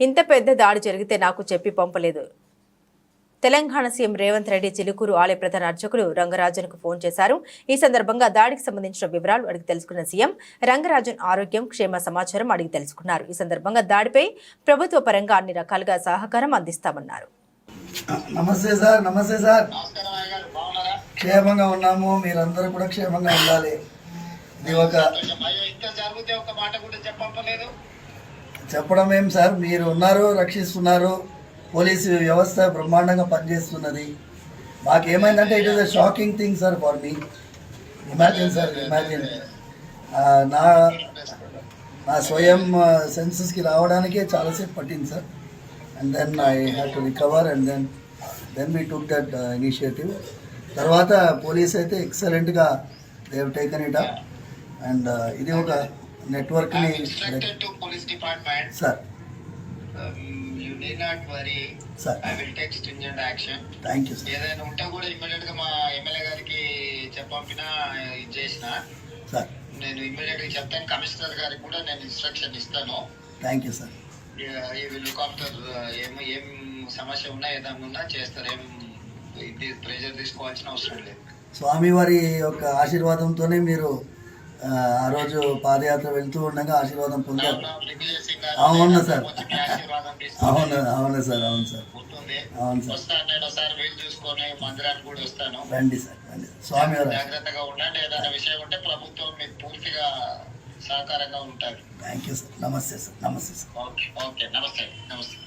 ఇంత పెద్ద దాడి జరిగితే నాకు చెప్పి పంపలేదు. తెలంగాణ సీఎం రేవంత్ రెడ్డి చిలుకూరు ఆలయ ప్రధాన అర్చకులు రంగరాజన్కు ఫోన్ చేశారు. ఈ సందర్భంగా దాడికి సంబంధించిన వివరాలు అడిగి తెలుసుకున్న సీఎం రంగరాజన్ ఆరోగ్యం క్షేమ సమాచారం అడిగి తెలుసుకున్నారు. ఈ సందర్భంగా దాడిపై ప్రభుత్వ పరంగా అన్ని రకాలుగా సహకారం అందిస్తామన్నారు. నమస్తే సార్ నమస్తే సార్. క్షేమంగా ఉన్నాము మీరందరూ కూడా క్షేమంగా ఉండాలి. ఇది ఒక చెప్పడం ఏం సార్? మీరు ఉన్నారు రక్షిస్తున్నారు. పోలీసు వ్యవస్థ బ్రహ్మాండంగా పనిచేస్తున్నది. మాకేమైందంటే it is a shocking thing sir for me imagine sir imagine నా నా స్వయం సెన్సెస్కి రావడానికే చాలాసేపు పట్టింది sir and then I have to recover and then then we took that initiative తర్వాత పోలీస్ అయితే ఎక్సలెంట్గా they've taken it up and ఇది ఒక నెట్వర్క్ని instructed to police department sir you need not worry sir I will take stringent action thank you sir ఏదైనా ఉంటే కూడా ఇమ్మీడియట్గా మా ఎమ్మెల్యే గారికి చెప్పంపిన ఇది చేసిన సార్ నేను ఇమ్మీడియట్గా చెప్తాను. కమిషనర్ గారికి కూడా నేను ఇన్స్ట్రక్షన్ ఇస్తాను. థ్యాంక్ యూ సార్ ఈ లుక్ ఆఫ్టర్ ఏం ఏం సమస్య ఉన్నా ఏదైనా ఉన్నా చేస్తారు. ఏం ఇది ప్రెజర్ తీసుకోవాల్సిన అవసరం లేదు. స్వామివారి యొక్క ఆశీర్వాదంతోనే మీరు ఆ, రోజు పాదయాత్ర వెళ్తూ ఉండగా ఆశీర్వాదం పొందారు. అవును, సార్. అవును అవును సార్ అవును సార్. అవును సార్. రండి సార్ రండి. స్వామివారి జాగ్రత్తగా ఉండండి. ఏదైనా విషయం ఉంటే ప్రభుత్వం మీకు పూర్తిగా సహకారంగా ఉంటారు. Thank you sir. నమస్తే సార్ నమస్తే సార్. Okay okay. నమస్తే నమస్తే.